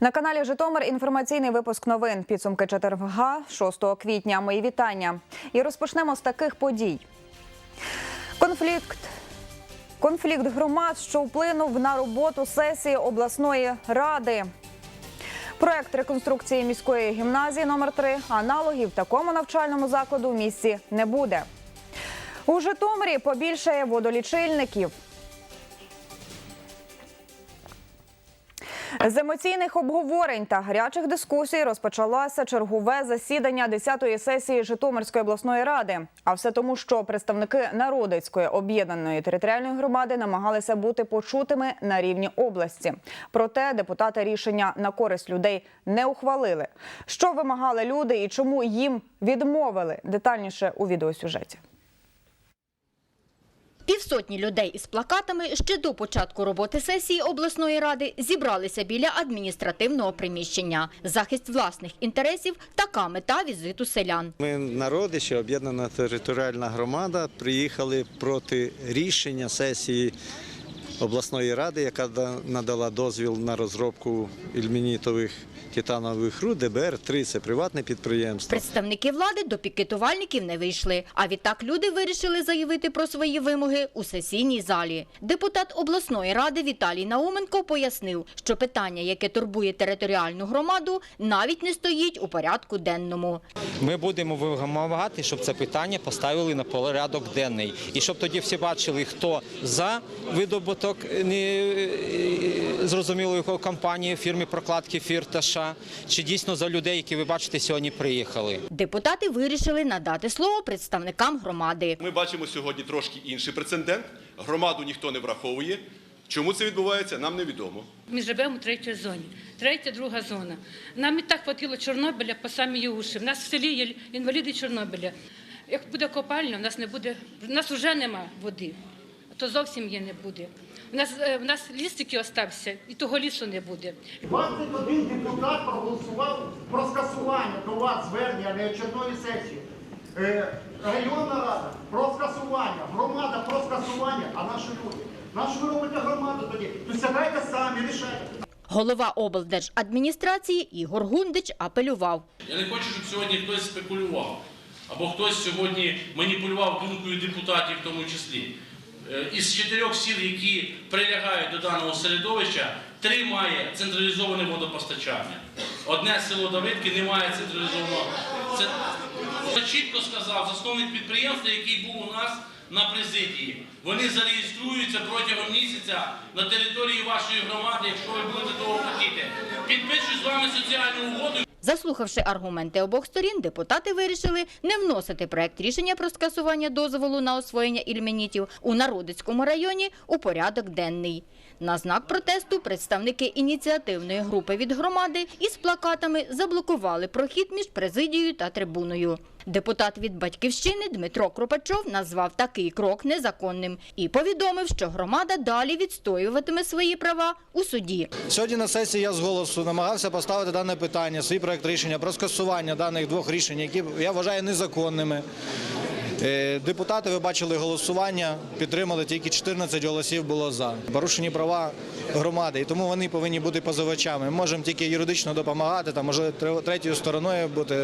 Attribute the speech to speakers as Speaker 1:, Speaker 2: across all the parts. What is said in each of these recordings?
Speaker 1: На каналі Житомир інформаційний випуск новин. Підсумки четверга 6 квітня. Мої вітання. І розпочнемо з таких подій. Конфлікт. Конфлікт громад, що вплинув на роботу сесії обласної ради. Проект реконструкції міської гімназії номер 3 аналогів такому навчальному закладу в місті не буде. У Житомирі побільшає водолічильників. З емоційних обговорень та гарячих дискусій розпочалося чергове засідання 10-ї сесії Житомирської обласної ради. А все тому, що представники Народицької об'єднаної територіальної громади намагалися бути почутими на рівні області. Проте депутати рішення на користь людей не ухвалили. Що вимагали люди і чому їм відмовили? Детальніше у відеосюжеті.
Speaker 2: Півсотні людей із плакатами ще до початку роботи сесії обласної ради зібралися біля адміністративного приміщення. Захист власних інтересів – така мета візиту селян.
Speaker 3: Ми народище, об'єднана територіальна громада, приїхали проти рішення сесії обласної ради, яка да- надала дозвіл на розробку ільмінітових титанових руд. ДБР-3 – це приватне підприємство.
Speaker 2: Представники влади до пікетувальників не вийшли. А відтак люди вирішили заявити про свої вимоги у сесійній залі. Депутат обласної ради Віталій Науменко пояснив, що питання, яке турбує територіальну громаду, навіть не стоїть у порядку денному.
Speaker 4: Ми будемо вимагати, щоб це питання поставили на порядок денний. І щоб тоді всі бачили, хто за видобуток зрозумілої компанії фірми прокладки Фірташа, чи дійсно за людей, які ви бачите сьогодні приїхали.
Speaker 2: Депутати вирішили надати слово представникам громади.
Speaker 5: Ми бачимо сьогодні трошки інший прецедент. Громаду ніхто не враховує. Чому це відбувається, нам невідомо.
Speaker 6: Ми живемо в третій зоні, третя, друга зона. Нам і так хватило Чорнобиля по самі уші. В нас в селі є інваліди Чорнобиля. Як буде копальня, в нас не буде, в нас вже нема води, то зовсім її не буде. У нас, е, в нас ліс тільки остався, і того лісу не буде.
Speaker 7: 21 депутат проголосував про скасування до вас звернення неочерної сесії. Е, районна рада про скасування, громада про скасування, а наші люди. На що ви робите громаду тоді? То сядайте самі, рішайте.
Speaker 2: Голова облдержадміністрації Ігор Гундич апелював.
Speaker 8: Я не хочу, щоб сьогодні хтось спекулював, або хтось сьогодні маніпулював думкою депутатів в тому числі. Е, Із чотирьох сіл, які прилягають до даного середовища, три має централізоване водопостачання. Одне село Давидки не має централізованого. Це Це чітко сказав засновник підприємства, який був у нас на президії. Вони зареєструються протягом місяця на території вашої громади, якщо ви будете того хотіти. Підпишуть з вами соціальну угоду.
Speaker 2: Заслухавши аргументи обох сторін, депутати вирішили не вносити проект рішення про скасування дозволу на освоєння ільменітів у Народицькому районі у порядок денний. На знак протесту представники ініціативної групи від громади із плакатами заблокували прохід між президією та трибуною. Депутат від батьківщини Дмитро Кропачов назвав такий крок незаконним і повідомив, що громада далі відстоюватиме свої права у суді.
Speaker 9: Сьогодні на сесії я з голосу намагався поставити дане питання, свій проект рішення про скасування даних двох рішень, які я вважаю незаконними. Е, Депутати, ви бачили голосування, підтримали тільки 14 голосів було за. Порушені права громади, і тому вони повинні бути позивачами. Ми можемо тільки юридично допомагати, там може третьою стороною бути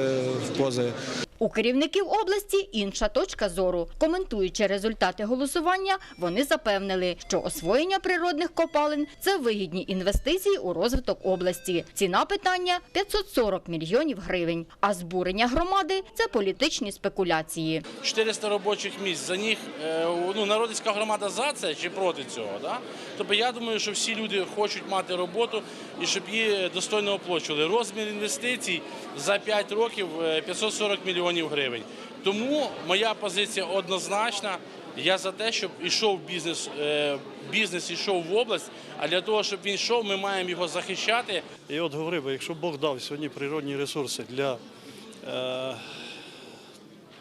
Speaker 9: в позові.
Speaker 2: У керівників області інша точка зору. Коментуючи результати голосування, вони запевнили, що освоєння природних копалин це вигідні інвестиції у розвиток області. Ціна питання 540 мільйонів гривень. А збурення громади це політичні спекуляції.
Speaker 10: 400 робочих місць. За них е, ну, народицька громада за це чи проти цього. Да? Тобто я думаю, що всі люди хочуть мати роботу і щоб її достойно оплачували. Розмір інвестицій за 5 років е, 540 мільйонів гривень. Тому моя позиція однозначна. Я за те, щоб ішов бізнес, е, бізнес ішов в область. А для того, щоб він йшов, ми маємо його захищати.
Speaker 11: І от говорив, якщо Бог дав сьогодні природні ресурси для е,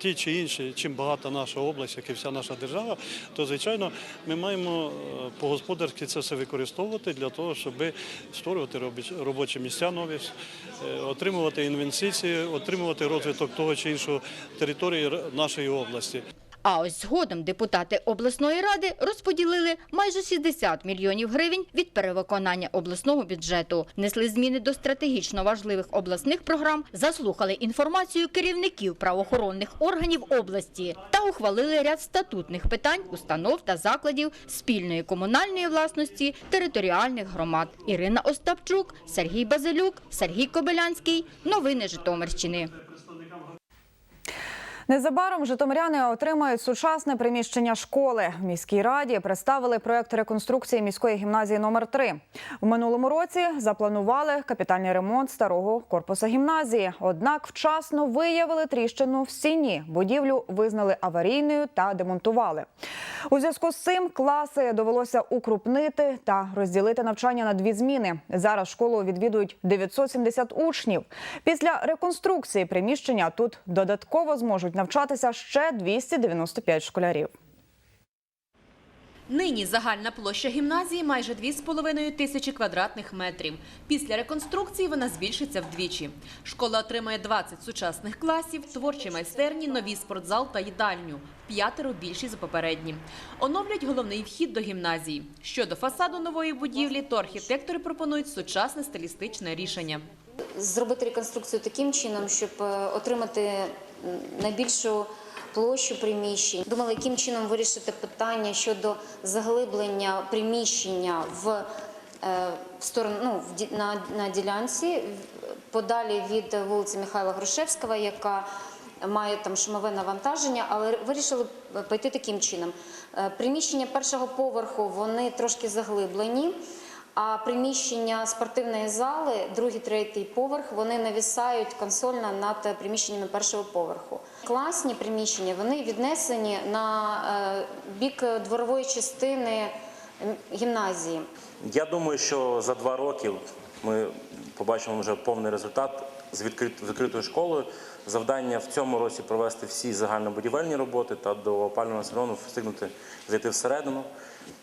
Speaker 11: ті чи інші, чим багата наша область, як і вся наша держава, то звичайно ми маємо е, по-господарськи це все використовувати для того, щоб створювати робочі місця нові, е, отримувати інвестиції, отримувати розвиток того чи іншого території нашої області.
Speaker 2: А ось згодом депутати обласної ради розподілили майже 60 мільйонів гривень від перевиконання обласного бюджету. Несли зміни до стратегічно важливих обласних програм, заслухали інформацію керівників правоохоронних органів області та ухвалили ряд статутних питань установ та закладів спільної комунальної власності територіальних громад. Ірина Остапчук, Сергій Базилюк, Сергій Кобилянський. Новини Житомирщини.
Speaker 1: Незабаром житомиряни отримають сучасне приміщення школи. В міській раді представили проект реконструкції міської гімназії номер 3 У минулому році запланували капітальний ремонт старого корпуса гімназії. Однак вчасно виявили тріщину в стіні. Будівлю визнали аварійною та демонтували. У зв'язку з цим класи довелося укрупнити та розділити навчання на дві зміни. Зараз школу відвідують 970 учнів. Після реконструкції приміщення тут додатково зможуть навчатися ще 295 школярів.
Speaker 12: Нині загальна площа гімназії майже 2,5 тисячі квадратних метрів. Після реконструкції вона збільшиться вдвічі. Школа отримає 20 сучасних класів, творчі майстерні, новий спортзал та їдальню. П'ятеро більші за попередні. Оновлять головний вхід до гімназії. Щодо фасаду нової будівлі, то архітектори пропонують сучасне стилістичне рішення.
Speaker 13: зробити реконструкцію таким чином, щоб е, отримати найбільшу площу приміщень. Думали, яким чином вирішити питання щодо заглиблення приміщення в, е, в сторону ну, в на, на ділянці подалі від вулиці Михайла Грушевського, яка має там шумове навантаження, але вирішили пойти таким чином. Е, Приміщення першого поверху вони трошки заглиблені. А приміщення спортивної зали, другий, третій поверх, вони навісають консольно над приміщеннями першого поверху. Класні приміщення вони віднесені на е, бік дворової частини гімназії.
Speaker 14: Я думаю, що за два роки ми побачимо вже повний результат з відкрит- закритою школою. Завдання в цьому році провести всі загальнобудівельні роботи та до опалювального сезону встигнути зайти всередину.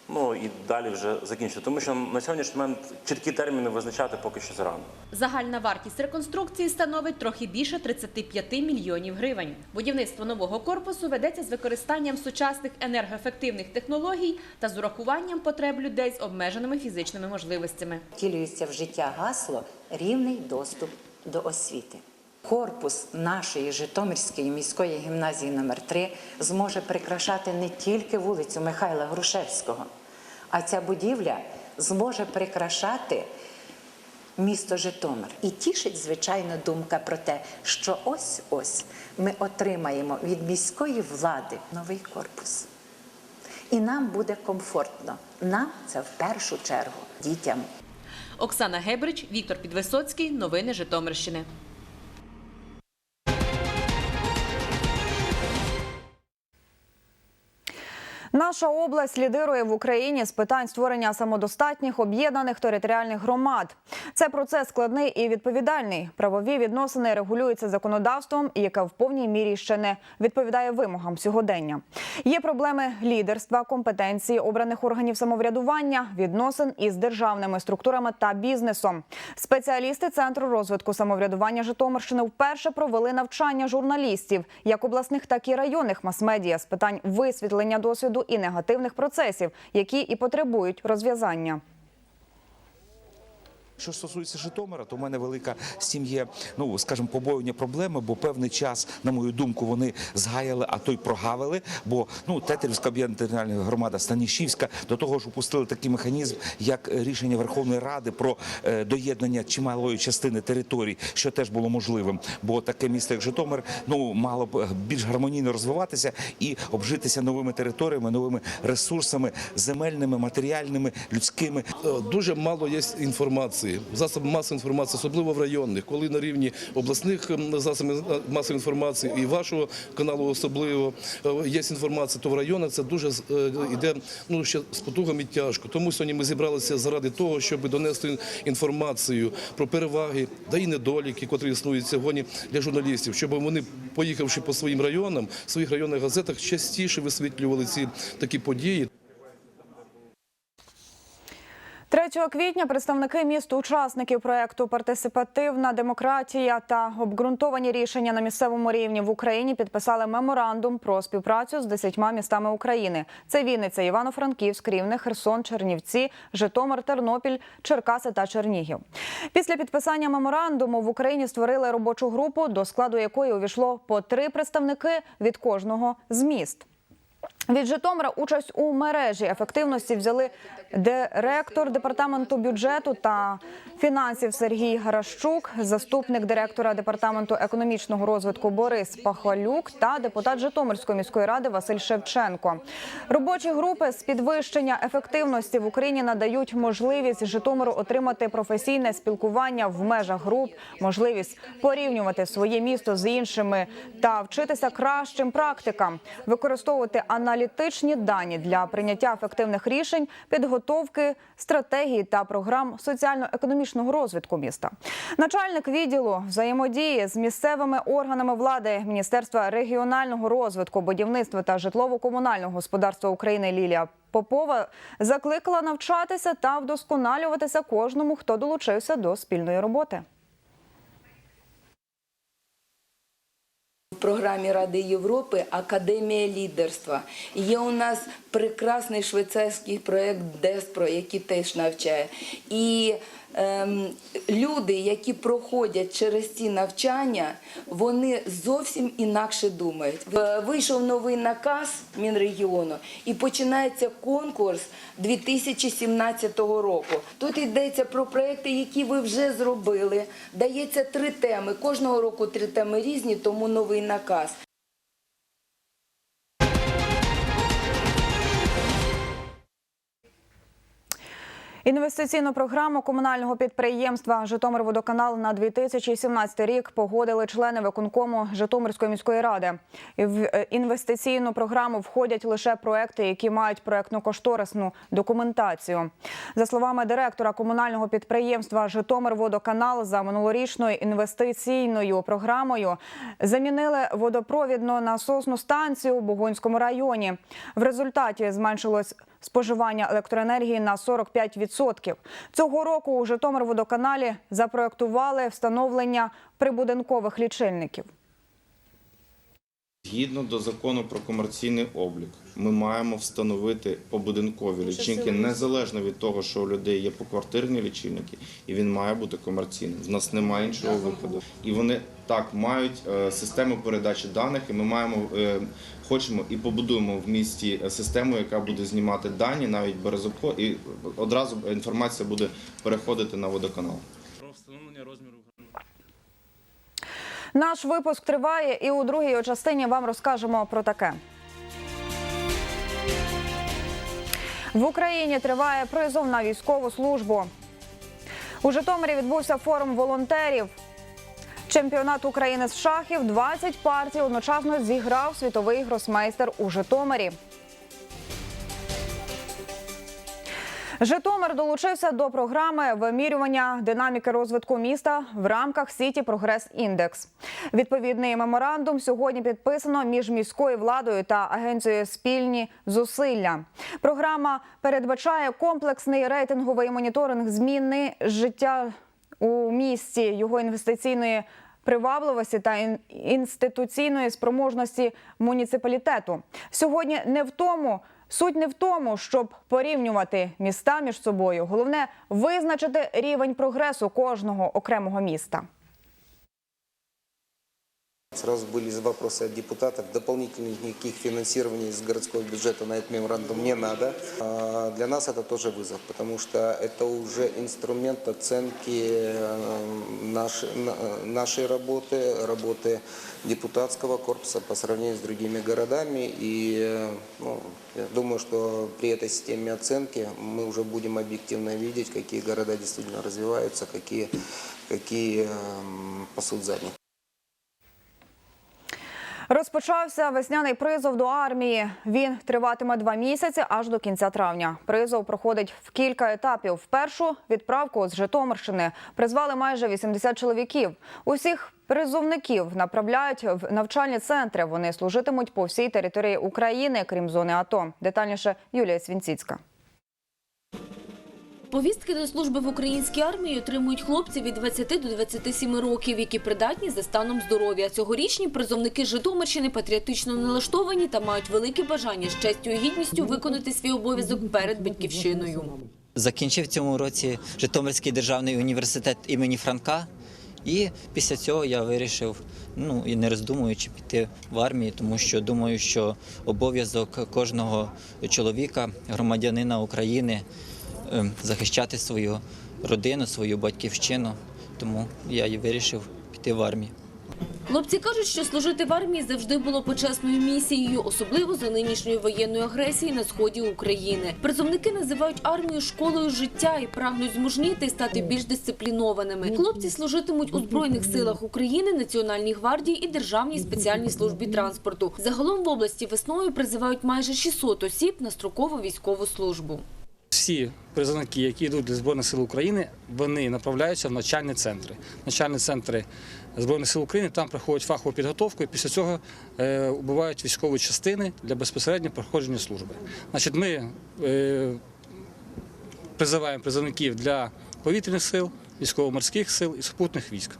Speaker 14: Ну і далі вже закінчити. Тому що на сьогоднішній момент чіткі терміни визначати поки що зарано.
Speaker 12: Загальна вартість реконструкції становить трохи більше 35 мільйонів гривень. Будівництво нового корпусу ведеться з використанням сучасних енергоефективних технологій та з урахуванням потреб людей з обмеженими фізичними можливостями.
Speaker 15: втілюється в життя гасло рівний доступ до освіти. Корпус нашої Житомирської міської гімназії номер 3 зможе прикрашати не тільки вулицю Михайла Грушевського, а ця будівля зможе прикрашати місто Житомир. І тішить, звичайно, думка про те, що ось-ось ми отримаємо від міської влади новий корпус. І нам буде комфортно. Нам це в першу чергу дітям.
Speaker 12: Оксана Гебрич, Віктор Підвисоцький. Новини Житомирщини.
Speaker 1: Наша область лідирує в Україні з питань створення самодостатніх об'єднаних територіальних громад. Це процес складний і відповідальний. Правові відносини регулюються законодавством, яке в повній мірі ще не відповідає вимогам сьогодення. Є проблеми лідерства, компетенції обраних органів самоврядування, відносин із державними структурами та бізнесом. Спеціалісти центру розвитку самоврядування Житомирщини вперше провели навчання журналістів, як обласних, так і районних мас-медіа з питань висвітлення досвіду і негативних процесів, які і потребують розв'язання.
Speaker 16: Що стосується Житомира, то в мене велика є, ну скажімо, побоювання проблеми, бо певний час, на мою думку, вони згаяли, а то й прогавили. Бо ну Тетерівська об'єднана територіальна громада, Станішівська до того ж упустили такий механізм, як рішення Верховної Ради про е, доєднання чималої частини територій, що теж було можливим. Бо таке місто, як Житомир, ну мало б більш гармонійно розвиватися і обжитися новими територіями, новими ресурсами, земельними, матеріальними, людськими.
Speaker 17: Дуже мало є інформації, засоби масової інформації, особливо в районних, коли на рівні обласних засобів масової інформації і вашого каналу особливо е, є інформація, то в районах це дуже е, йде ну, ще з потугами тяжко. Тому сьогодні ми зібралися заради того, щоб донести інформацію про переваги та і недоліки, котрі існують сьогодні для журналістів, щоб вони, поїхавши по своїм районам, в своїх районних газетах частіше висвітлювали ці такі події.
Speaker 1: 3 квітня представники міст-учасників проекту Партисипативна демократія та обґрунтовані рішення на місцевому рівні в Україні підписали меморандум про співпрацю з десятьма містами України. Це Вінниця, Івано-Франківськ, Рівне, Херсон, Чернівці, Житомир, Тернопіль, Черкаси та Чернігів. Після підписання меморандуму в Україні створили робочу групу, до складу якої увійшло по три представники від кожного з міст. Від Житомира участь у мережі ефективності взяли директор департаменту бюджету та фінансів Сергій Гаращук, заступник директора департаменту економічного розвитку Борис Пахалюк та депутат Житомирської міської ради Василь Шевченко. Робочі групи з підвищення ефективності в Україні надають можливість Житомиру отримати професійне спілкування в межах груп, можливість порівнювати своє місто з іншими та вчитися кращим практикам, використовувати аналітичні дані для прийняття ефективних рішень, підготовки стратегії та програм соціально-економічного розвитку міста. Начальник відділу взаємодії з місцевими органами влади Міністерства регіонального розвитку, будівництва та житлово-комунального господарства України Лілія Попова закликала навчатися та вдосконалюватися кожному, хто долучився до спільної роботи.
Speaker 18: Програмі Ради Європи Академія лідерства. Є у нас прекрасний швейцарський проєкт Деспро, який теж навчає. І люди, які проходять через ці навчання, вони зовсім інакше думають. Вийшов новий наказ Мінрегіону і починається конкурс 2017 року. Тут йдеться про проекти, які ви вже зробили. Дається три теми. Кожного року три теми різні, тому новий наказ.
Speaker 1: Інвестиційну програму комунального підприємства Житомирводоканал на 2017 рік погодили члени виконкому Житомирської міської ради. В е, інвестиційну програму входять лише проекти, які мають проектно-кошторисну документацію. За словами директора комунального підприємства Житомирводоканал за минулорічною інвестиційною програмою замінили водопровідну насосну станцію у Бугунському районі. В результаті зменшилось споживання електроенергії на 45%. Цього року у Житомирводоканалі запроектували встановлення прибудинкових лічильників.
Speaker 19: Згідно до закону про комерційний облік, ми маємо встановити побудинкові лічильники незалежно від того, що у людей є поквартирні лічильники, і він має бути комерційним. В нас немає іншого виходу. І вони так мають е, систему передачі даних, і ми маємо е, хочемо і побудуємо в місті систему, яка буде знімати дані навіть без обход, і одразу інформація буде переходити на водоканал.
Speaker 10: Про встановлення розміру
Speaker 1: Наш випуск триває, і у другій частині вам розкажемо про таке. В Україні триває призов на військову службу. У Житомирі відбувся форум волонтерів. Чемпіонат України з шахів 20 партій одночасно зіграв світовий гросмейстер у Житомирі. Житомир долучився до програми вимірювання динаміки розвитку міста в рамках Сіті Прогрес Індекс. Відповідний меморандум сьогодні підписано між міською владою та агенцією спільні зусилля. Програма передбачає комплексний рейтинговий моніторинг зміни життя у місті, його інвестиційної привабливості та інституційної спроможності муніципалітету. Сьогодні не в тому. Суть не в тому, щоб порівнювати міста між собою. Головне визначити рівень прогресу кожного окремого міста.
Speaker 20: Сразу были вопросы от депутатов. Дополнительных никаких финансирований из городского бюджета на этот меморандум не надо. А Для нас это тоже вызов, потому что это уже инструмент оценки э, нашей, на- нашей работы, работы депутатского корпуса по сравнению с другими городами. И э, ну, я думаю, что при этой системе оценки мы уже будем объективно видеть, какие города действительно развиваются, какие, какие эм, пасут задних.
Speaker 1: Розпочався весняний призов до армії. Він триватиме два місяці аж до кінця травня. Призов проходить в кілька етапів. Першу відправку з Житомирщини призвали майже 80 чоловіків. Усіх призовників направляють в навчальні центри. Вони служитимуть по всій території України, крім зони АТО. Детальніше Юлія Свінціцька.
Speaker 12: Повістки до служби в українській армії отримують хлопці від 20 до 27 років, які придатні за станом здоров'я. Цьогорічні призовники Житомирщини патріотично налаштовані та мають велике бажання з честю і гідністю виконати свій обов'язок перед батьківщиною.
Speaker 21: Закінчив цьому році Житомирський державний університет імені Франка. І після цього я вирішив, ну і не роздумуючи, піти в армію, тому що думаю, що обов'язок кожного чоловіка, громадянина України, захищати свою родину, свою батьківщину. Тому я і вирішив піти в армію.
Speaker 12: Хлопці кажуть, що служити в армії завжди було почесною місією, особливо за нинішньої воєнної агресії на сході України. Призовники називають армію школою життя і прагнуть змужніти стати більш дисциплінованими. Хлопці служитимуть у збройних силах України, Національній гвардії і Державній спеціальній службі транспорту. Загалом в області весною призивають майже 600 осіб на строкову військову службу.
Speaker 22: Всі призовники, які йдуть до Збройних сил України, вони направляються в навчальні центри. Навчальні центри Збройних сил України там проходять фахову підготовку і після цього е, убувають військові частини для безпосереднього проходження служби. Значить, ми е, призиваємо призовників для повітряних сил, військово-морських сил і супутних військ.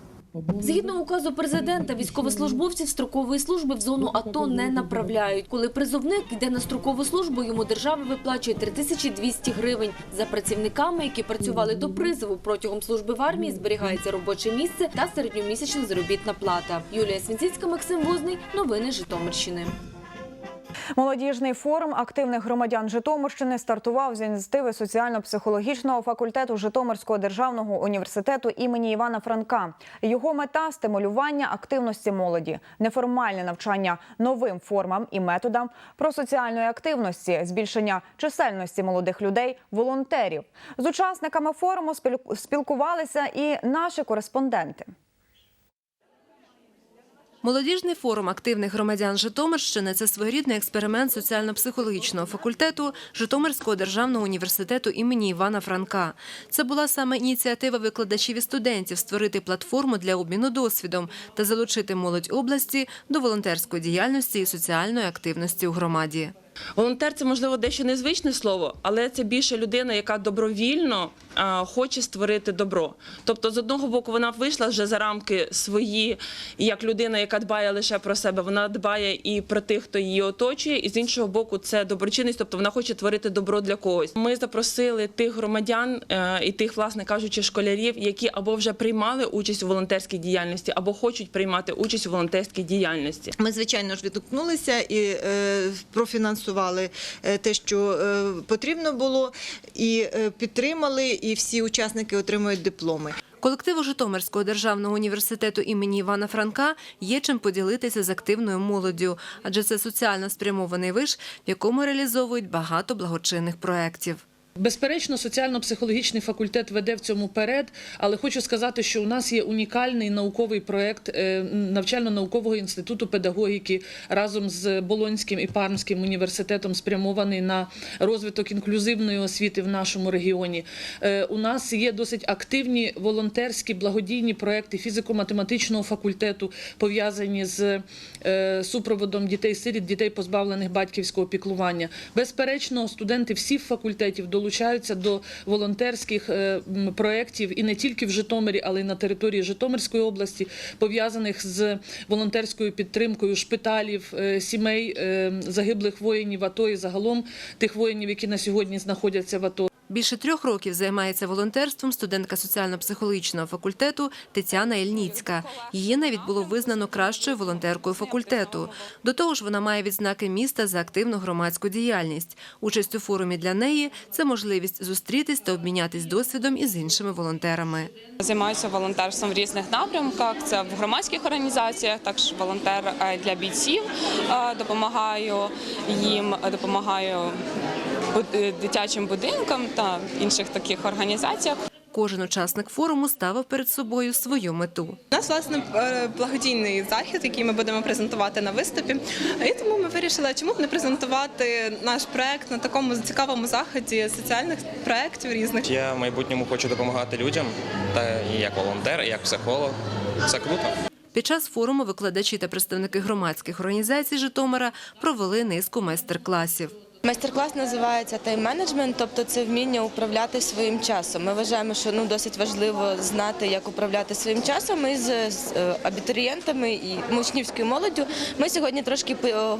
Speaker 12: Згідно указу президента, військовослужбовців строкової служби в зону АТО не направляють. Коли призовник йде на строкову службу, йому держава виплачує 3200 гривень. За працівниками, які працювали до призову протягом служби в армії, зберігається робоче місце та середньомісячна заробітна плата. Юлія Свінціцька, Максим Возний. Новини Житомирщини.
Speaker 1: Молодіжний форум активних громадян Житомирщини стартував з ініціативи соціально-психологічного факультету Житомирського державного університету імені Івана Франка. Його мета стимулювання активності молоді, неформальне навчання новим формам і методам про соціальної активності, збільшення чисельності молодих людей, волонтерів. З учасниками форуму спілкувалися і наші кореспонденти.
Speaker 23: Молодіжний форум активних громадян Житомирщини це своєрідний експеримент соціально-психологічного факультету Житомирського державного університету імені Івана Франка. Це була саме ініціатива викладачів і студентів створити платформу для обміну досвідом та залучити молодь області до волонтерської діяльності і соціальної активності у громаді.
Speaker 24: Волонтер це можливо дещо незвичне слово, але це більше людина, яка добровільно хоче створити добро. Тобто, з одного боку, вона вийшла вже за рамки свої, як людина, яка дбає лише про себе, вона дбає і про тих, хто її оточує, і з іншого боку, це доброчинність, тобто вона хоче творити добро для когось. Ми запросили тих громадян е, і тих, власне кажучи, школярів, які або вже приймали участь у волонтерській діяльності, або хочуть приймати участь у волонтерській діяльності.
Speaker 25: Ми, звичайно ж, відгукнулися і е, профінансували е, те, що е, потрібно було, і е, підтримали, і всі учасники отримують дипломи.
Speaker 23: Колективу Житомирського державного університету імені Івана Франка є чим поділитися з активною молоддю, адже це соціально спрямований виш, в якому реалізовують багато благочинних проєктів.
Speaker 26: Безперечно, соціально-психологічний факультет веде в цьому перед, але хочу сказати, що у нас є унікальний науковий проєкт е, навчально-наукового інституту педагогіки разом з Болонським і Пармським університетом, спрямований на розвиток інклюзивної освіти в нашому регіоні. Е, У нас є досить активні волонтерські благодійні проекти фізико-математичного факультету, пов'язані з е, супроводом дітей-сиріт, дітей, позбавлених батьківського піклування. Безперечно, студенти всіх факультетів долучаються до волонтерських е, проєктів і не тільки в Житомирі, але й на території Житомирської області, пов'язаних з волонтерською підтримкою шпиталів, е, сімей е, загиблих воїнів АТО і загалом тих воїнів, які на сьогодні знаходяться в АТО.
Speaker 23: Більше трьох років займається волонтерством студентка соціально-психологічного факультету Тетяна Ільніцька. Її навіть було визнано кращою волонтеркою факультету. До того ж, вона має відзнаки міста за активну громадську діяльність. Участь у форумі для неї це можливість зустрітись та обмінятись досвідом із іншими волонтерами.
Speaker 27: Займаюся волонтерством в різних напрямках. Це в громадських організаціях, також волонтер е, для бійців. Е, Допомагаю їм, допомагаю дитячим будинкам та інших таких організаціях.
Speaker 23: Кожен учасник форуму ставив перед собою свою мету.
Speaker 28: У нас власне е, благодійний захід, який ми будемо презентувати на виступі. І тому ми вирішили, чому б не презентувати наш проект на такому цікавому заході соціальних проєктів різних.
Speaker 29: Я в майбутньому хочу допомагати людям, та і як волонтер, і як психолог. Це круто.
Speaker 23: Під час форуму викладачі та представники громадських організацій Житомира провели низку майстер-класів.
Speaker 30: Майстер-клас називається тайм-менеджмент, тобто це вміння управляти своїм часом. Ми вважаємо, що ну досить важливо знати, як управляти своїм часом. Ми з, з е, абітурієнтами і мучнівською молоддю. Ми сьогодні трошки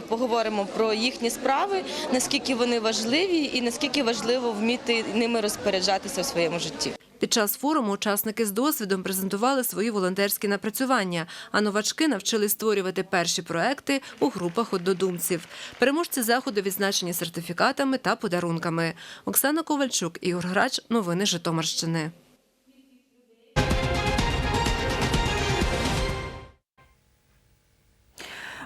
Speaker 30: поговоримо про їхні справи, наскільки вони важливі і наскільки важливо вміти ними розпоряджатися в своєму житті.
Speaker 23: Під час форуму учасники з досвідом презентували свої волонтерські напрацювання, а новачки навчили створювати перші проекти у групах однодумців. Переможці заходу відзначені сертифікатами та подарунками. Оксана Ковальчук, Ігор Грач. Новини Житомирщини.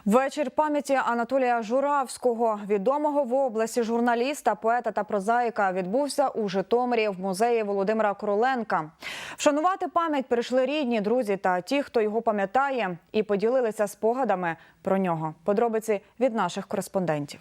Speaker 1: Вечір пам'яті Анатолія Журавського, відомого в області журналіста, поета та прозаїка, відбувся у Житомирі в музеї Володимира Короленка. Вшанувати пам'ять прийшли рідні, друзі та ті, хто його пам'ятає, і поділилися спогадами про нього. Подробиці від наших кореспондентів.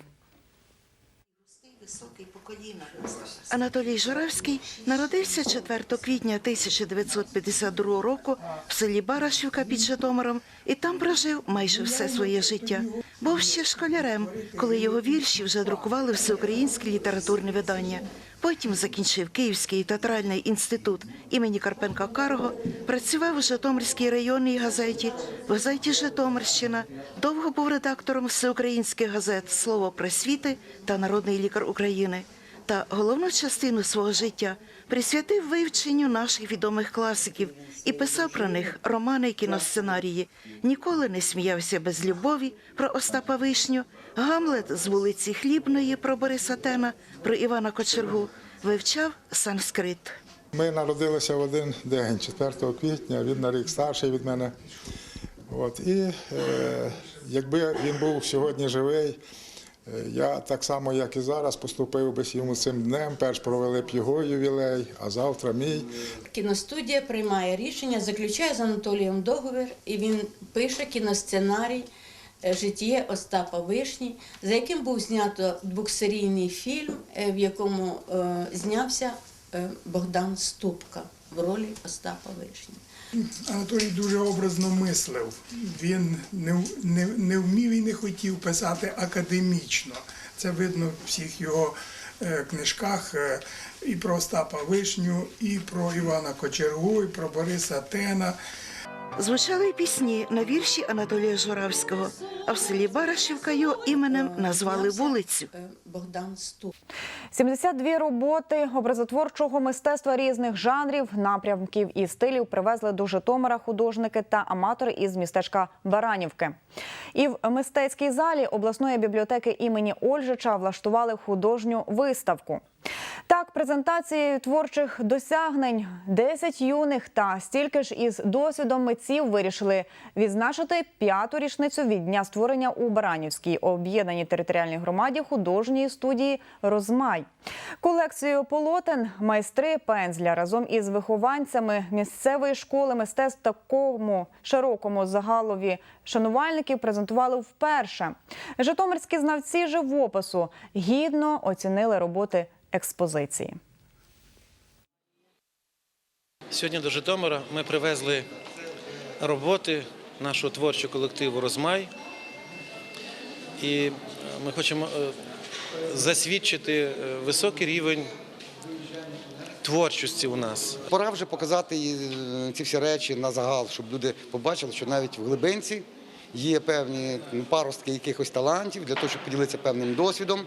Speaker 31: Анатолій Журавський народився 4 квітня 1952 року в селі Барашівка під Житомиром і там прожив майже все своє життя. Був ще школярем, коли його вірші вже друкували всеукраїнське літературне видання. Потім закінчив Київський театральний інститут імені Карпенка Карого, працював у Житомирській районній газеті, в газеті Житомирщина, довго був редактором всеукраїнських газет Слово просвіти та Народний лікар України. Та головну частину свого життя присвятив вивченню наших відомих класиків і писав про них романи і кіносценарії. Ніколи не сміявся без любові про Остапа Вишню, Гамлет з вулиці Хлібної про Бориса Тена, про Івана Кочергу. Вивчав санскрит.
Speaker 32: Ми народилися в один день, 4 квітня, він на рік старший від мене. От, і е, якби він був сьогодні живий, я так само, як і зараз, поступив би йому цим днем. Перш провели б його ювілей, а завтра мій.
Speaker 33: Кіностудія приймає рішення, заключає з Анатолієм договір, і він пише кіносценарій е, Життя Остапа Вишні, за яким був знято двохсерійний фільм, е, в якому е, знявся е, Богдан Ступка в ролі Остапа Вишні.
Speaker 34: Анатолій дуже образно мислив. Він не, не, не вмів і не хотів писати академічно. Це видно в всіх його е, книжках е, і про Остапа Вишню, і про Івана Кочергу, і про Бориса Тена.
Speaker 31: Звучали й пісні на вірші Анатолія Журавського, а в селі Барашівка його іменем назвали вулицю.
Speaker 33: Богдан Ступка.
Speaker 1: 72 роботи образотворчого мистецтва різних жанрів, напрямків і стилів привезли до Житомира художники та аматори із містечка Баранівки. І в мистецькій залі обласної бібліотеки імені Ольжича влаштували художню виставку. Так, презентацією творчих досягнень 10 юних та стільки ж із досвідом митців вирішили відзначити п'яту річницю від дня створення у Баранівській об'єднаній територіальній громаді художньої студії Розмай. Колекцію полотен майстри пензля разом із вихованцями місцевої школи мистецтв такому широкому загалові шанувальників презентували вперше. Житомирські знавці живопису гідно оцінили роботи експозиції.
Speaker 35: Сьогодні до Житомира ми привезли роботи нашого творчого колективу Розмай. І е, ми хочемо е, засвідчити е, високий рівень творчості у нас.
Speaker 36: Пора вже показати ці всі речі на загал, щоб люди побачили, що навіть в глибинці є певні паростки якихось талантів для того, щоб поділитися певним досвідом.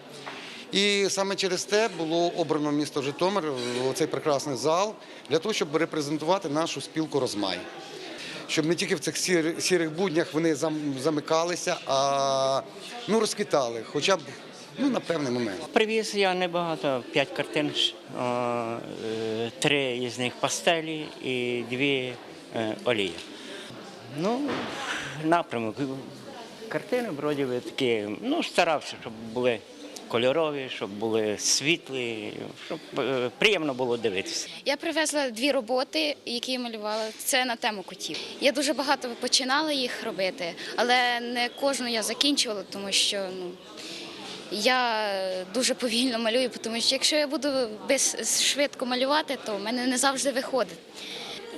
Speaker 36: І саме через те було обрано місто Житомир, цей прекрасний зал, для того, щоб репрезентувати нашу спілку Розмай. Щоб не тільки в цих сірих, буднях вони замикалися, а ну, розквітали, хоча б ну, на певний момент.
Speaker 37: Привіз я небагато, п'ять картин, е, три із них пастелі і дві е, олії. Ну, напрямок. Картини вроді такі, ну, старався, щоб були кольорові, щоб були світлі, щоб е, приємно було дивитися.
Speaker 38: Я привезла дві роботи, які я малювала. Це на тему котів. Я дуже багато починала їх робити, але не кожну я закінчувала, тому що ну. Я дуже повільно малюю, тому що якщо я буду без швидко малювати, то в мене не завжди виходить.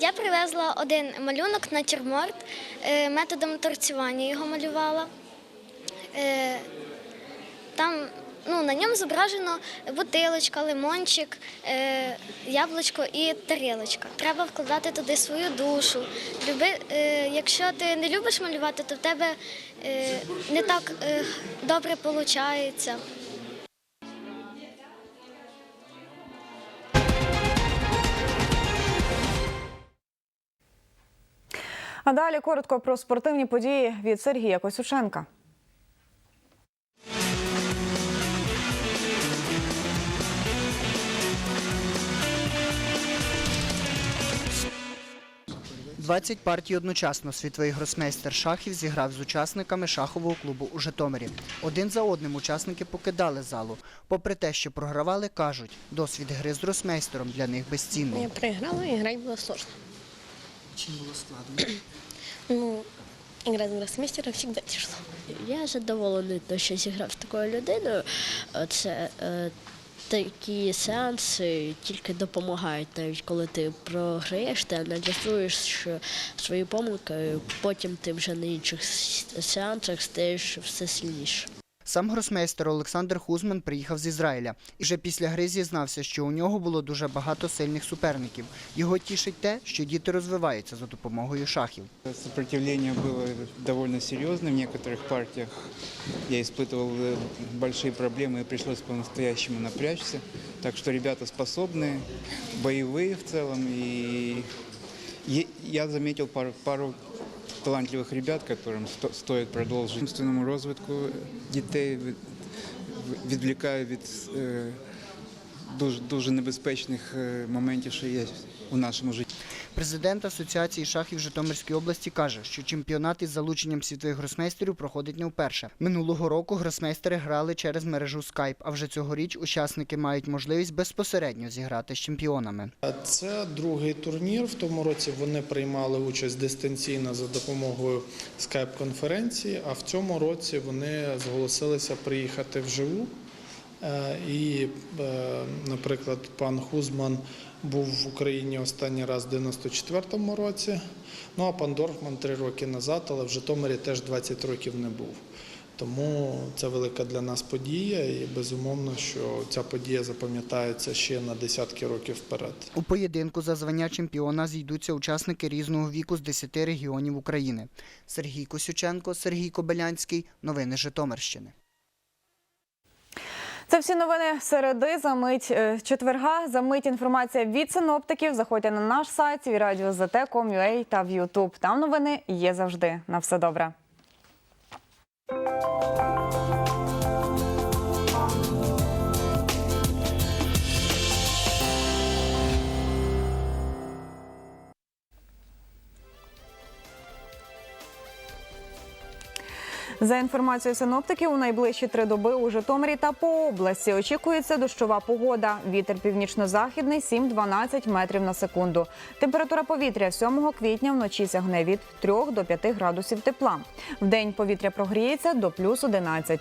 Speaker 39: Я привезла один малюнок натюрморт, е, методом торцювання його малювала. Е, Там ну, на ньому зображено бутилочка, лимончик, е, яблучко і тарілочка. Треба вкладати туди свою душу. Люби, е, якщо ти не любиш малювати, то в тебе е, не так е, добре виходить.
Speaker 1: А далі коротко про спортивні події від Сергія Косюченка.
Speaker 40: – 20 партій одночасно світовий гросмейстер шахів зіграв з учасниками шахового клубу у Житомирі. Один за одним учасники покидали залу. Попри те, що програвали, кажуть, досвід гри з гросмейстером для них безцінний.
Speaker 41: Я проиграла, и играть было сложно.
Speaker 40: Чим було складно?
Speaker 41: Ну, играть с гроссмейстером всегда тяжело. Я задоволений, що зіграв з такою людиною. Це е, такі сеанси тільки допомагають, навіть коли ти програєш, ти аналізуєш свої помилки, потім ти вже на інших сеансах стаєш все сильніше.
Speaker 40: Сам гросмейстер Олександр Хузман приїхав з Ізраїля і вже після гри зізнався, що у нього було дуже багато сильних суперників. Його тішить те, що діти розвиваються за допомогою шахів.
Speaker 42: Сопротивление было довольно серьезным. В некоторых партиях я испытывал э, большие проблемы и пришлось по-настоящему напрячься. Так что ребята способные, боевые в целом. И е- я заметил пару, пару талантливых ребят, которым сто- стоит продолжить. Умственному розвитку дітей від- відвлікає від е, дуже, дуже небезпечних е, моментів, що є у нашому житті.
Speaker 40: Президент Асоціації шахів Житомирської області каже, що чемпіонат із залученням світових гросмейстерів проходить не вперше. Минулого року гросмейстери грали через мережу Skype, а вже цьогоріч учасники мають можливість безпосередньо зіграти з чемпіонами.
Speaker 43: Це другий турнір. В тому році вони приймали участь дистанційно за допомогою скайп-конференції, а в цьому році вони зголосилися приїхати вживу. Е, І, е, наприклад, пан Хузман був в Україні останній раз в 94-му році. Ну а пан Дорфман три роки назад, але в Житомирі теж 20 років не був. Тому це велика для нас подія, і безумовно, що ця подія запам'ятається ще на десятки років вперед.
Speaker 40: У поєдинку за звання чемпіона зійдуться учасники різного віку з 10 регіонів України. Сергій Косюченко, Сергій Кобилянський. Новини Житомирщини.
Speaker 1: Це всі новини середи. За мить е, четверга. За мить інформація від синоптиків. Заходьте на наш сайт вірадіозете.com.ua та в Ютуб. Там новини є завжди. На все добре. За інформацією синоптиків, у найближчі три доби у Житомирі та по області очікується дощова погода. Вітер північно-західний 7-12 метрів на секунду. Температура повітря 7 квітня вночі сягне від 3 до 5 градусів тепла. Вдень повітря прогріється до плюс 11.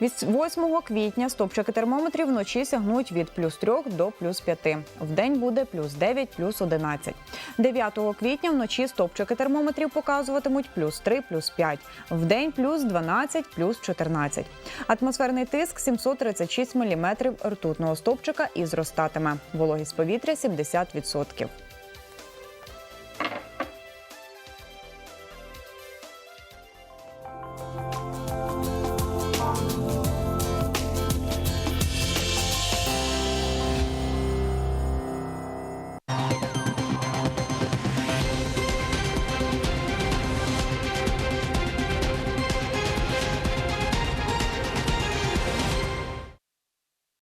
Speaker 1: Від 8 квітня стопчики термометрів вночі сягнуть від плюс 3 до плюс 5. Вдень буде плюс 9, плюс 11. 9 квітня вночі стопчики термометрів показуватимуть плюс 3, плюс 5. Вдень плюс 12 плюс 14. Атмосферний тиск 736 мм ртутного стовпчика і зростатиме. Вологість повітря 70%.